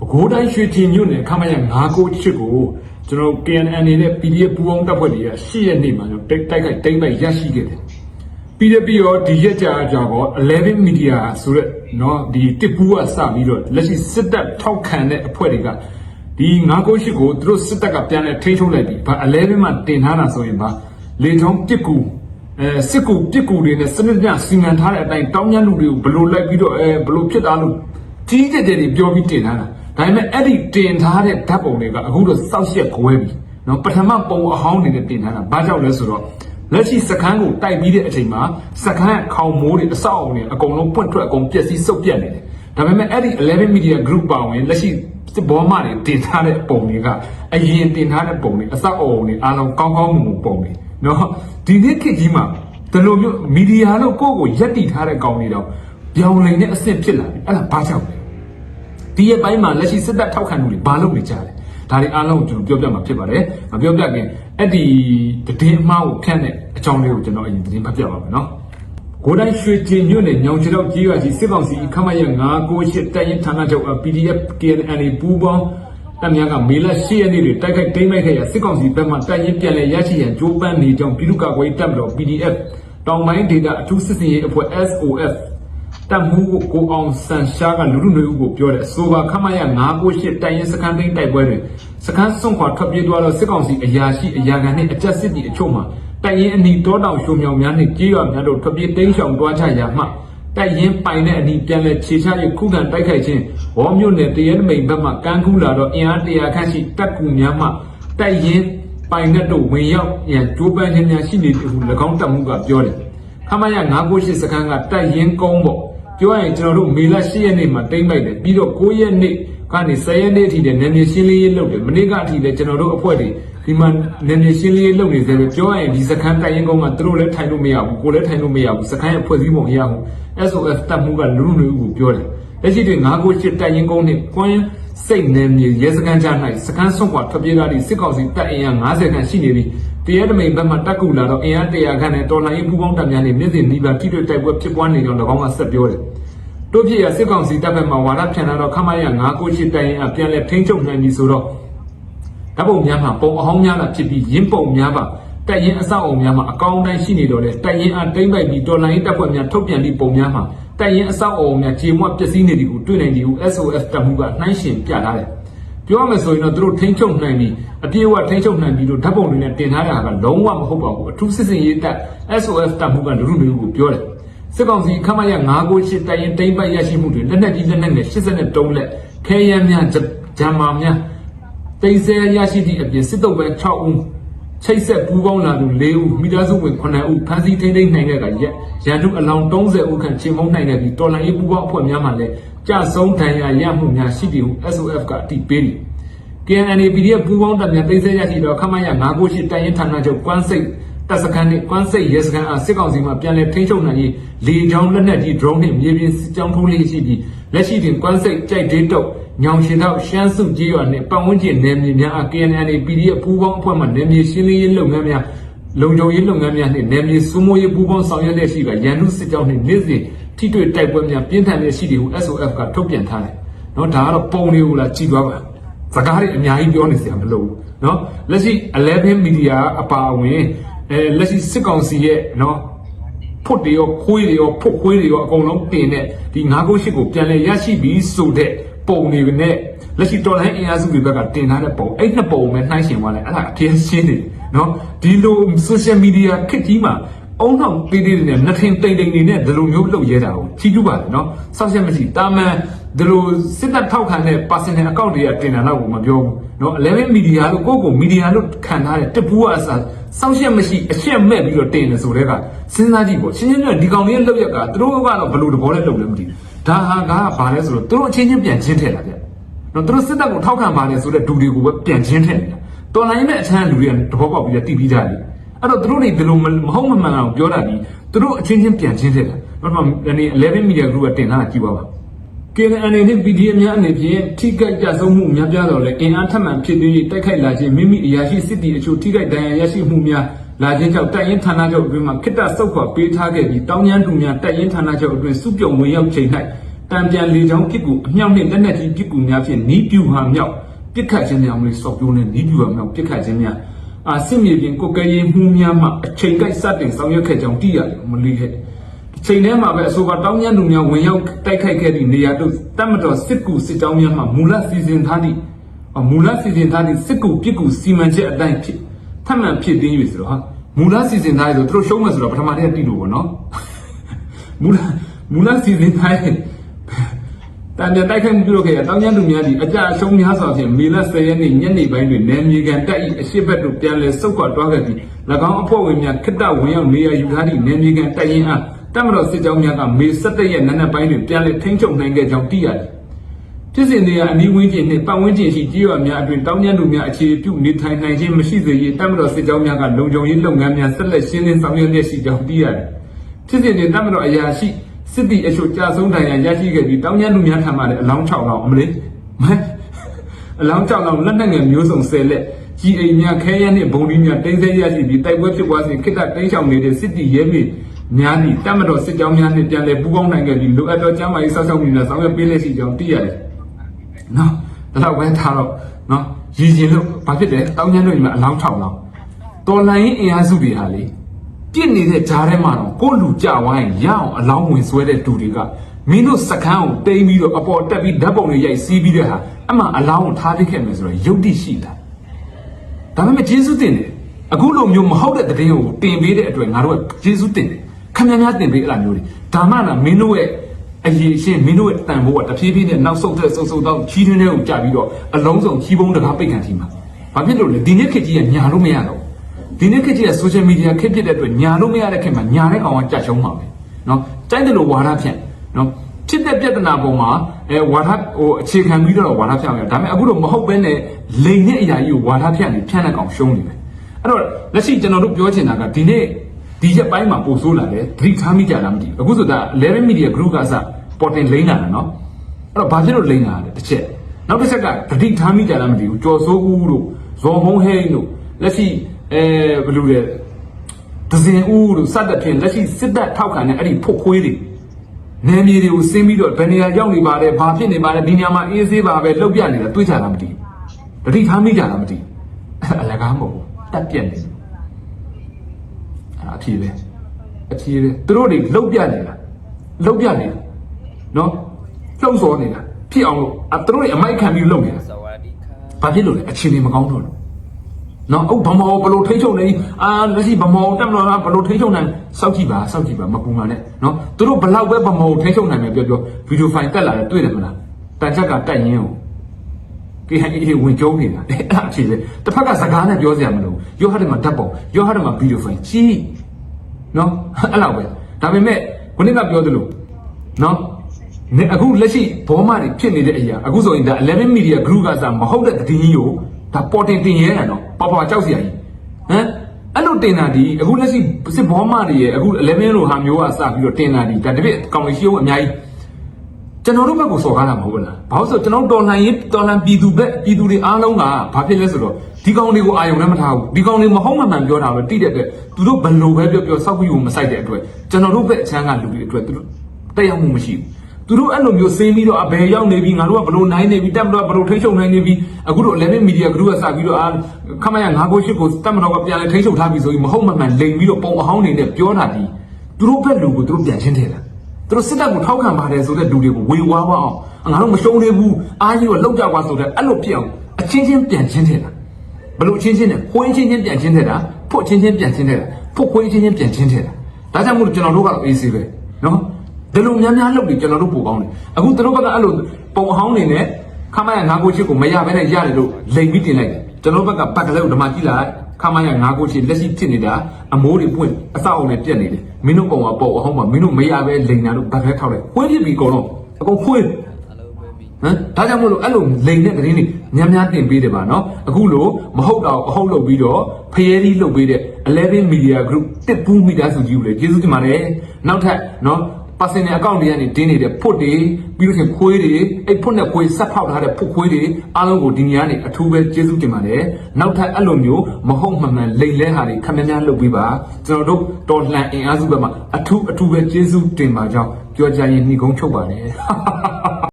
ပဲခူးတိုင်းရွှေကျင်မြို့နယ်ခမရ998ကိုကျွန်တော် KNN နဲ့ PDF ပူးပေါင်းတပ်ဖွဲ့တွေက10ရက်နေ့မှာကျွန်တော်တိုက်ခိုက်တိမ့်ပိုက်ရရှိခဲ့တယ်ပြီးတဲ့ပြီးတော့ဒီရက်ကြာကြာတော့11 media ဆိုရက်เนาะဒီတစ်ပူးကစပြီးတော့လက်ရှိစစ်တပ်ထောက်ခံတဲ့အဖွဲ့တွေကဒီ998ကိုသူတို့စစ်တပ်ကပြန်လဲထိန်းချုပ်လိုက်ပြီဘာ11မှာတင်ထားတာဆိုရင်ဘာလေချောင်းပစ်ကူအဲစစ်ကူပစ်ကူတွေနဲ့စနစ်တကျစီမံထားတဲ့အတိုင်းတောင်းကျမ်းလူတွေကိုဘလို့လိုက်ပြီးတော့အဲဘလို့ဖြစ်တာလို့ကြီးကြဲကြဲတွေပြောပြီးတင်ထားတာ ဒါပေမဲ့အဲ့ဒီတင်ထားတဲ့ဓာတ်ပုံတွေကအခုတော့စောက်ရက်ခွဲပြီနော်ပထမပုံအဟောင်းတွေနဲ့တင်ထားတာဘာကြောင့်လဲဆိုတော့လက်ရှိစကန်းကိုတိုက်ပြီးတဲ့အချိန်မှာစကန်းခေါင်မိုးတွေအဆောက်အအုံတွေအကုန်လုံးပွင့်ထွက်အကုန်ပျက်စီးစုပ်ပြတ်နေတယ်ဒါပေမဲ့အဲ့ဒီ11 media group ပါဝင်လက်ရှိစစ်ဘောမတွေတင်ထားတဲ့ပုံတွေကအရင်တင်ထားတဲ့ပုံတွေအဆောက်အအုံတွေအားလုံးကောင်းကောင်းမွန်မွန်ပုံတွေနော်ဒီနေ့ခေတ်ကြီးမှာဒီလိုမျိုးမီဒီယာလို့ကိုယ့်ကိုရက်တီထားတဲ့ကောင်တွေတော့ပြောင်းလဲတဲ့အစ်စ်ဖြစ်လာပြီအဲ့ဒါဘာကြောင့်လဲ ဒီရဲ့ပိုင်းမှာလက်ရှိစစ်တပ်ထောက်ခံမှုတွေဘာလုပ်နေကြလဲဒါတွေအားလုံးကိုကျွန်တော်ပြောပြမှာဖြစ်ပါတယ်မပြောပြခင်အဲ့ဒီတည်င်းအမှားကိုဖြန့်တဲ့အကြောင်းလေးကိုကျွန်တော်အရင်တည်င်းဖတ်ပြပါမယ်နော်ကိုတိုင်းရွှေကျင်ညွန့်နဲ့ညောင်ချတော့ကြီးရွာကြီးစစ်ကောင်စီခမရ998တပ်ရင်ဌာနချုပ် PDF KNN ပူးပေါင်းတပ်များကမေလ10ရက်နေ့တွင်တိုက်ခိုက်တိမ်းမိုက်ခဲ့ရာစစ်ကောင်စီဘက်မှတပ်ရင်ပြန်လည်ရရှိရန်ကြိုးပမ်းနေကြောင်းပြည်သူ့ကာကွယ်ရေးတပ်မတော် PDF တောင်ပိုင်းဒေသအထူးစစ်စင်ရေးအဖွဲ့ SOF တပ်မှုကိုကိုအောင်ဆန်ရှားကလူလူနွေဦးကိုပြောတယ်ဆိုပါခမရ998တိုင်ရင်စခန်းသိမ်းတိုက်ပွဲတွင်စခန်းစွန့်ခွာထွက်ပြေးသွားသောစစ်ကောင်စီအရာရှိအရာခံနှင့်အကြက်စစ်တီအချို့မှတိုင်ရင်အနီတောတောင်ရှုံမြောင်များနှင့်ကြေးရွာများတို့ထွက်ပြေးတိမ်းရှောင်သွားကြရာမှတိုင်ရင်ပိုင်တဲ့အနီပြန်လည်ခြေချ၍ခုခံတိုက်ခိုက်ခြင်းဝေါမြို့နယ်တရဲနမိန်ဘက်မှကန်းကူးလာတော့အင်အားတရာခန့်ရှိတပ်ကူများမှတိုင်ရင်ပိုင်တဲ့တို့ဝင်ရောက်ရန်ကြိုးပမ်းခြင်းများရှိနေသည်ဟု၎င်းတပ်မှုကပြောတယ် ခမရ998စခန်းကတိုင်ရင်ကုန်းပေါ့ပြောရရင်ကျွန်တော်တို့မေလ10ရက်နေ့မှာတိမ့်လိုက်တယ်ပြီးတော့9ရက်နေ့ကနေ10ရက်နေ့အထိလည်းနယ်မြေရှင်းလင်းရေးလုပ်တယ်မနေ့ကအထိလည်းကျွန်တော်တို့အဖွဲ့တွေဒီမှာနယ်မြေရှင်းလင်းရေးလုပ်နေသေးတယ်ပြောရရင်ဒီစခန်းတိုင်ရင်ကုန်းကသူတို့လည်းထိုင်လို့မရဘူးကိုလည်းထိုင်လို့မရဘူးစခန်းရဲ့ဖွဲ့စည်းပုံအရဟု SOF တပ်မှုကလူလူလူကိုပြောတယ်လက်ရှိတွင်998တိုင်ရင်ကုန်းနဲ့ကွမ်းစိတ်နယ်မြေရဲစခန်းကြား၌စခန်းဆွန့်ခွာထွက်ပြေးလာသည့်စစ်ကောင်စီတပ်အင်အား90ခန့်ရှိနေပြီး တရဲတမိန်ဘက်မှတက်ကူလာတော့အင်အား100ခန့်နဲ့တော်လှန်ရေးပူးပေါင်းတပ်များနှင့်နေ့စဉ်နီးပါးထိတွေ့တိုက်ပွဲဖြစ်ပွားနေကြောင်း၎င်းကဆက်ပြောတယ်တို့ဖြစ်ရစစ်ကောင်စီတပ်ဖက်မှာဝါဒဖြန့်လာတော့ခမရ998တိုင်ရင်အပြန်လဲထိန်းချုပ်နိုင်ပြီဆိုတော့ဓာတ်ပုံများမှာပုံအဟောင်းများလာဖြစ်ပြီးရင်းပုံများပါတက်ရင်အဆောက်အုံများမှာအကောင်းတိုင်းရှိနေတော့လေတက်ရင်အတိမ့်ပိုက်ပြီးတော်လိုင်းတပ်ဖွဲ့များထုတ်ပြန်သည့်ပုံများမှာတက်ရင်အဆောက်အုံများကြေမွတ်ပျက်စီးနေသည်ကိုတွေ့နိုင်သည်ဟု SOS တပ်မှုကနှိုင်းရှင်ပြထားတယ် ပြောရမယ်ဆိုရင်တော့သူတို့ထိန်းချုပ်နိုင်ပြီအပြည့်အဝထိန်းချုပ်နိုင်ပြီလို့ဓာတ်ပုံတွေနဲ့တင်ထားတာကလုံးဝမဟုတ်ပါဘူးအထူးစစ်စင်ရေးတပ် SOS တပ်မှုကလူလူမျိုးကိုပြောတယ်စစ်ကောင်စီခမရ998တိုင်ရင်တိမ့်ပတ်ရရှိမှုတွေလက်နက်ကြီးလက်နက်ငယ်83လက်ခဲယမ်းများဂျမ်မာများတိတ်ဆဲရရှိသည့်အပြင်စစ်တုပ်ပဲ6ဦးချိတ်ဆက်ပူးပေါင်းလာသူ4ဦးမိသားစုဝင်9ဦးဖမ်းဆီးထိန်းသိမ်းနိုင်ခဲ့ကရရန်သူအလောင်း30ဦးခန့်ချင်းမုံနိုင်ခဲ့ပြီးတော်လိုင်းရေးပူးပေါင်းအဖွဲ့များမှလည်း ကြဆုံးဒဏ်ရာရမှုများရှိသည်ဟု SOF ကအတည်ပြုတယ် KNN PDF ပူးပေါင်းတပ်များတိတ်ဆဲရရှိတော့ခမရ998တိုင်ရင်ဌာနချုပ်ကွမ်းစိတ်တပ်စခန်းနှင့်ကွမ်းစိတ်ရဲစခန်းအားစစ်ကောင်စီမှပြန်လည်ထိန်းချုပ်နိုင်ရေးလေကြောင်းလက်နက်ကြီး drone နှင့်မြေပြင်စစ်ကြောင်းထိုးလေးရှိပြီးလက်ရှိတွင်ကွမ်းစိတ်ကြိုက်ဒေးတုတ်ညောင်ရှင်တော့ရှမ်းစုကြေးရွာနှင့်ပတ်ဝန်းကျင်နယ်မြေများအား KNN PDF ပူးပေါင်းအဖွဲ့မှနယ်မြေရှင်းလင်းရေးလုပ်ငန်းများလုံခြုံရေးလုပ်ငန်းများနှင့်နယ်မြေစုမိုးရေးပူးပေါင်းဆောင်ရွက်လျက်ရှိကရန်သူစစ်ကြောင်းနှင့်နေ့စဉ် ထိတွေ့တိုက်ပွဲများပြင်းထန်တဲ့ရှိတွေကို SOF ကထုတ်ပြန်ထားတယ်။နော်ဒါကတော့ပုံလေးကိုလာကြည့်သွားပါ။စကားတွေအများကြီးပြောနေစရာမလိုဘူး။နော်လက်ရှိ11 media အပါအဝင်အဲလက်ရှိစစ်ကောင်စီရဲ့နော်ဖွတ်တွေရောခွေးတွေရောဖွတ်ခွေးတွေရောအကုန်လုံးတင်တဲ့ဒီ998ကိုပြန်လည်ရရှိပြီးဆိုတဲ့ပုံတွေနဲ့လက်ရှိတော်လိုင်းအင်အားစုတွေဘက်ကတင်ထားတဲ့ပုံအဲ့နှစ်ပုံပဲနှိုင်းယှဉ်သွားလဲအဲ့ဒါအထင်ရှင်းနေနော်ဒီလို social media ခက်ကြီးမှာ အုံနောက်တီးတီးနဲ့နှစ်ထင်တိမ်တိမ်နေနဲ့ဒီလိုမျိုးလှုပ်ရဲတာကိုချီးကျူးပါတယ်နော်ဆောက်ရက်မရှိတာမန်ဒီလိုစစ်တပ်ထောက်ခံတဲ့ personal account တွေကတင်တာတော့ကိုမပြောဘူးနော်11 media လို့ကိုယ့်ကို media လို့ခံထားတဲ့တပူးအစားဆောက်ရက်မရှိအချက်မဲ့ပြီးတော့တင်တယ်ဆိုတဲ့ကစဉ်းစားကြည့်ပေါ့ရှင်းရှင်းပြောဒီကောင်လေးလှုပ်ရက်ကသူတို့ကတော့ဘယ်လိုသဘောနဲ့လှုပ်လဲမသိဘူးဒါဟာကဘာလဲဆိုတော့သူတို့အချင်းချင်းပြန်ချင်းထည့်တာဗျနော်သူတို့စစ်တပ်ကိုထောက်ခံပါတယ်ဆိုတဲ့ဒူတွေကိုပဲပြန်ချင်းထည့်နေတာတော်လိုင်းနဲ့အချမ်းလူတွေကသဘောပေါက်ပြီးတော့တီးပြီးကြတယ် အဲ့တော့သူတို့တွေဒီလိုမဟုတ်မမှန်အောင်ပြောတာဒီသူတို့အချင်းချင်းပြန်ချင်းထည့်တာဘာမှဒီ11 media group ကတင်လာတာကြည့်ပါပါ KNN နဲ့ PDF များအနေဖြင့်ထိခိုက်ကြဆုံးမှုများပြားတော့လဲအင်အားထပ်မံဖြစ်သေး၍တိုက်ခိုက်လာခြင်းမိမိအရာရှိစစ်တီအချို့ထိခိုက်ဒဏ်ရာရရှိမှုများလာခြင်းကြောင့်တိုက်ရင်ဌာနချုပ်အတွင်းမှခိတ္တဆုတ်ခွာပေးထားခဲ့ပြီးတောင်းကျမ်းသူများတိုက်ရင်ဌာနချုပ်အတွင်းစုပြုံဝင်ရောက်ချိန်၌တံပြန်လေချောင်းပစ်ကူအမြောက်နှင့်လက်နက်ကြီးပစ်ကူများဖြင့်နီးပြူဟာမြောက်ပစ်ခတ်ခြင်းများမလို့စောက်ပြိုးနဲ့နီးပြူဟာမြောက်ပစ်ခတ်ခြင်းများ အာစစ်မြေပြင်ကိုကဲရေးမှုများမှအချိန်ကိုက်စတင်ဆောင်ရွက်ခဲ့ကြောင်းသိရတယ်မလီခဲ့ချိန်ထဲမှာပဲအဆိုပါတောင်းကျမ်းသူများဝင်ရောက်တိုက်ခိုက်ခဲ့သည့်နေရာတို့တတ်မတော်စစ်ကူစစ်တောင်းများမှမူလစီစဉ်ထားသည့်အော်မူလစီစဉ်ထားသည့်စစ်ကူပစ်ကူစီမံချက်အတိုင်းဖြစ်ထပ်မံဖြစ်သိမ်း၍ဆိုတော့ဟာမူလစီစဉ်ထားရဆိုသူတို့ရှုံးမယ်ဆိုတော့ပထမတည်းကတိလို့ပေါ့နော်မူလမူလစီစဉ်ထားတဲ့ တန်ပြန်တိုက်ခိုက်မှုပြုလုပ်ခဲ့တဲ့တောင်ကျမ်းသူများသည်အကြအရှုံးများစွာဖြင့်မေလ10ရက်နေ့ညနေပိုင်းတွင်နယ်မြေကန်တပ်၏အရှိတ်ဘက်သို့ပြန်လည်ဆုတ်ခွာတွားခဲ့ပြီး၎င်းအဖွဲ့ဝင်များခိတ္တဝင်ရောက်နေရာယူထားသည့်နယ်မြေကန်တပ်ရင်းအားတပ်မတော်စစ်ကြောင်းများကမေ17ရက်နံနက်ပိုင်းတွင်ပြန်လည်ထိန်းချုပ်နိုင်ခဲ့ကြောင်းသိရတယ်။ဖြစ်စဉ်တွေကအနီးဝန်းကျင်နှင့်ပတ်ဝန်းကျင်ရှိကြေးရွာများအတွင်တောင်ကျမ်းသူများအခြေပြုနေထိုင်နိုင်ခြင်းမရှိစေရေးတပ်မတော်စစ်ကြောင်းများကလုံခြုံရေးလုပ်ငန်းများဆက်လက်ရှင်းလင်းဆောင်ရွက်လျက်ရှိကြောင်းသိရတယ်။ဖြစ်စဉ်တွေတတ်မတော်အရာရှိ စစ်တီအချို့ကြာဆုံးတိုင်ရရရှိခဲ့ပြီးတောင်းကျမ်းလူများထံမှလည်းအလောင်း6လောင်းအမလေးမအလောင်း6လောင်းလက်နက်ငယ်မျိုးစုံ10လက်ကြီးအိမ်များခဲရနှင့်ဘုံဒီများတင်းသိရရှိပြီးတိုက်ပွဲဖြစ်ပွားစဉ်ခိတ္တတင်းချောင်နေတဲ့စစ်တီရဲမေများသည့်တတ်မတော်စစ်ကြောင်းများနှင့်ပြန်လည်ပူးပေါင်းနိုင်ခဲ့ပြီးလိုအပ်သောကျန်းမာရေးစောင့်ရှောက်မှုများဆောင်ရွက်ပေးလက်ရှိကြောင်းသိရတယ်။နော်ဒါတော့ပဲထားတော့နော်ရည်ရင်လို့ဘာဖြစ်တယ်တောင်းကျမ်းတို့ညီမအလောင်း6လောင်းတော်လိုင်းရင်အင်အားစုတွေဟာလေ ပြစ်နေတဲ့ဂျားထဲမှာတော့ကိုယ့်လူကြဝိုင်းရအောင်အလောင်းဝင်ဆွဲတဲ့တူတွေကမင်းတို့စကန်းကိုတိမ်းပြီးတော့အပေါ်တက်ပြီးဓာတ်ပုံတွေရိုက်စီးပြီးတဲ့ဟာအမှအလောင်းကိုထားပစ်ခဲ့မယ်ဆိုတော့ယုတ်တိရှိလားဒါပေမဲ့ဂျေစုတင်တယ်အခုလိုမျိုးမဟုတ်တဲ့တည်င်းကိုတင်ပေးတဲ့အတွက်ငါတို့ကဂျေစုတင်တယ်ခမများတင်ပေးအဲ့လိုမျိုးတွေဒါမှလားမင်းတို့ရဲ့အရေးရှင်မင်းတို့ရဲ့တန်ဖိုးကတဖြည်းဖြည်းနဲ့နောက်ဆုတ်တဲ့ဆုတ်ဆုတ်တော့ချီးတွင်းတဲ့ကိုကြာပြီးတော့အလုံးစုံချီးပုံးတကားပိတ်ခံทีမှာဘာဖြစ်လို့လဲဒီနေ့ခေတ်ကြီးကညာလို့မရတော့ဘူး ဒီနေ့ခေတ်ကြီးက social media ခေတ်ဖြစ်တဲ့အတွက်ညာလို့မရတဲ့ခေတ်မှာညာတဲ့ကောင်ကကြက်ရှုံးမှာပဲနော်တိုက်တယ်လို့ဝါဒဖြန့်နော်ဖြစ်တဲ့ပြဿနာပေါ်မှာအဲဝါဒဟိုအခြေခံပြီးတော့ဝါဒဖြန့်ရဒါပေမဲ့အခုတော့မဟုတ်ဘဲနဲ့လိန်တဲ့အရာကြီးကိုဝါဒဖြန့်နေဖြန့်တဲ့ကောင်ရှုံးနေပဲအဲ့တော့လက်ရှိကျွန်တော်တို့ပြောချင်တာကဒီနေ့ဒီရက်ပိုင်းမှာပို့ဆိုးလာတယ်သတိထားမိကြလားမသိဘူးအခုဆိုတာ Eleven Media Group ကစပေါ်တင်လိန်လာတာနော်အဲ့တော့ဘာဖြစ်လို့လိန်လာတာလဲတစ်ချက်နောက်တစ်ချက်ကသတိထားမိကြလားမသိဘူးကြော်စိုးဦးတို့ဇော်မုံဟဲင်းတို့လက်ရှိ အဲဘယ်လိုလဲဒဇင်ဦးလို့စတဲ့ဖြင့်လက်ရှိစစ်တပ်ထောက်ခံတဲ့အဲ့ဒီဖုတ်ခွေးတွေနေမြေတွေကိုဆင်းပြီးတော့ဗနေရာရောက်နေပါတယ်ဘာဖြစ်နေပါလဲဒီညမှာအေးဆေးပါပဲလှုပ်ပြနေတာတွေးကြတာမတည်တတိထားမိကြတာမတည်အလကားမဟုတ်ဘူးတက်ပြက်နေတယ်အဲ့ဒါအဖြေပဲအဖြေပဲသူတို့တွေလှုပ်ပြနေတာလှုပ်ပြနေတာနော်လှုပ်စောနေတာဖြစ်အောင်လို့သူတို့တွေအမိုက်ခံပြီးလှုပ်နေတာဘာဖြစ်လို့လဲအခြေအနေမကောင်းတော့လို့ နော်အုတ်ဗမောဘလို့ထိချုံနေအာလက်ရှိဗမောတက်မလို့လားဘလို့ထိချုံနိုင်စောက်ကြည့်ပါစောက်ကြည့်ပါမပူမှန်နဲ့နော်သူတို့ဘလောက်ပဲဗမောထိချုံနိုင်မယ်ပြောပြောဗီဒီယိုဖိုင်တက်လာတယ်တွေ့တယ်မလားတန်ချက်ကတက်ရင်ကိုကေဟန်အေးဝင်ကြုံနေတာအဲ့ဒါအခြေလေတစ်ဖက်ကစကားနဲ့ပြောစရာမလိုရောဟာတယ်မှာဓာတ်ပုံရောဟာတယ်မှာဗီဒီယိုဖိုင်ကြည့်နော်အဲ့လောက်ပဲဒါပေမဲ့ခုနကပြောသလိုနော်နေအခုလက်ရှိဘောမတွေဖြစ်နေတဲ့အရာအခုဆိုရင်ဒါ11 media group ကစားမဟုတ်တဲ့သတင်းကြီးကိုဒါပေါ်တင်တင်ရဲတယ်နော် ပေါ်ပေါ်ကြောက်စရာကြီးဟမ်အဲ့လိုတင်တာဒီအခုလက်ရှိစစ်ဘောမတွေရဲ့အခု11လိုဟာမျိုးကစပြီးတော့တင်တာဒီဒါတပည့်ကောင်လေးရှိအောင်အများကြီးကျွန်တော်တို့ဘက်ကိုစော်ကားတာမဟုတ်ဘူးလားဘာလို့ဆိုကျွန်တော်တော်လှန်ရေးတော်လှန်ပြည်သူဘက်ပြည်သူတွေအားလုံးကဘာဖြစ်လဲဆိုတော့ဒီကောင်တွေကိုအာယုံနဲ့မထားဘူးဒီကောင်တွေမဟုတ်မှန်မှန်ပြောတာပဲတိတဲ့အတွက်သူတို့ဘယ်လိုပဲပြောပြောစောက်ပြီးကိုမဆိုင်တဲ့အတွက်ကျွန်တော်တို့ဘက်အချမ်းကလူတွေအတွက်သူတို့တက်ရောက်မှုမရှိဘူး သူတို့အဲ့လိုမျိုးစင်းပြီးတော့အဘယ်ရောက်နေပြီငါတို့ကဘလို့နိုင်နေပြီတက်မတော့ဘလို့ထိချုံနိုင်နေပြီအခုတော့11 media group ကစပြီးတော့အာခမရ998ကိုတက်မတော့ကပြန်လဲထိချုံထားပြီဆိုပြီးမဟုတ်မှန်မှန်လိန်ပြီးတော့ပုံအဟောင်းနေနဲ့ပြောတာဒီသူတို့ဘက်လူကိုသူတို့ပြန်ချင်းထဲတာသူတို့စစ်တပ်ကိုထောက်ခံပါတယ်ဆိုတဲ့လူတွေကိုဝေဝါးပါအောင်ငါတို့မရှုံးသေးဘူးအားကြီးကိုလောက်ကြွားဆိုတဲ့အဲ့လိုပြအောင်အချင်းချင်းပြန်ချင်းထဲတာဘလို့ချင်းချင်းနဲ့ခွင်းချင်းချင်းပြန်ချင်းထဲတာဖွတ်ချင်းချင်းပြန်ချင်းထဲတာဖွတ်ခွင်းချင်းချင်းပြန်ချင်းထဲတာဒါကြောင့်မို့လို့ကျွန်တော်တို့ကတော့အေးဆေးပဲနော် ဒီလိုများများလှုပ်ပြီးကျွန်တော်တို့ပူကောင်းတယ်အခုသူတို့ကလည်းအဲ့လိုပုံအဟောင်းနေနဲ့ခမရငါးကိုချစ်ကိုမရဘဲနဲ့ရတယ်လို့လိမ်ပြီးတင်လိုက်တယ်ကျွန်တော်ဘက်ကပတ်ကလေးကိုဓမ္မကြည့်လိုက်ခမရငါးကိုချစ်လက်ရှိဖြစ်နေတာအမိုးတွေပွင့်အဆောက်အုံတွေပြက်နေတယ်မင်းတို့ပုံကပုံအဟောင်းမှာမင်းတို့မရဘဲလိမ်တာလို့ပတ်ကလေးထောက်လိုက်ခွေးဖြစ်ပြီးကုန်တော့အကုန်ခွေးဟမ်ဒါကြောင့်မို့လို့အဲ့လိုလိမ်တဲ့သတင်းတွေညံ့ညံ့တင်ပေးတယ်ပါနော်အခုလို့မဟုတ်တော့အဟုတ်လုပ်ပြီးတော့ဖယဲကြီးလုပ်ပေးတဲ့11 Media Group တစ်ပူးမိသားစုကြီးကိုလည်းကျေးဇူးတင်ပါတယ်နောက်ထပ်နော် personal account တွေကနေတင်းနေတဲ့ဖွတ်တွေပြီးလို့ရှိရင်ခွေးတွေအဲ့ဖွတ်နဲ့ခွေးဆက်ဖောက်ထားတဲ့ဖွတ်ခွေးတွေအားလုံးကိုဒီနေရာနေအထူးပဲကျေးဇူးတင်ပါတယ်နောက်ထပ်အဲ့လိုမျိုးမဟုတ်မှန်မှန်လိမ်လဲဟာတွေခမများများလုပ်ပေးပါကျွန်တော်တို့တော်လှန်အင်အားစုဘက်မှာအထူးအထူးပဲကျေးဇူးတင်ပါကြောင်းပြောကြရင်ညီကုန်းချုပ်ပါတယ်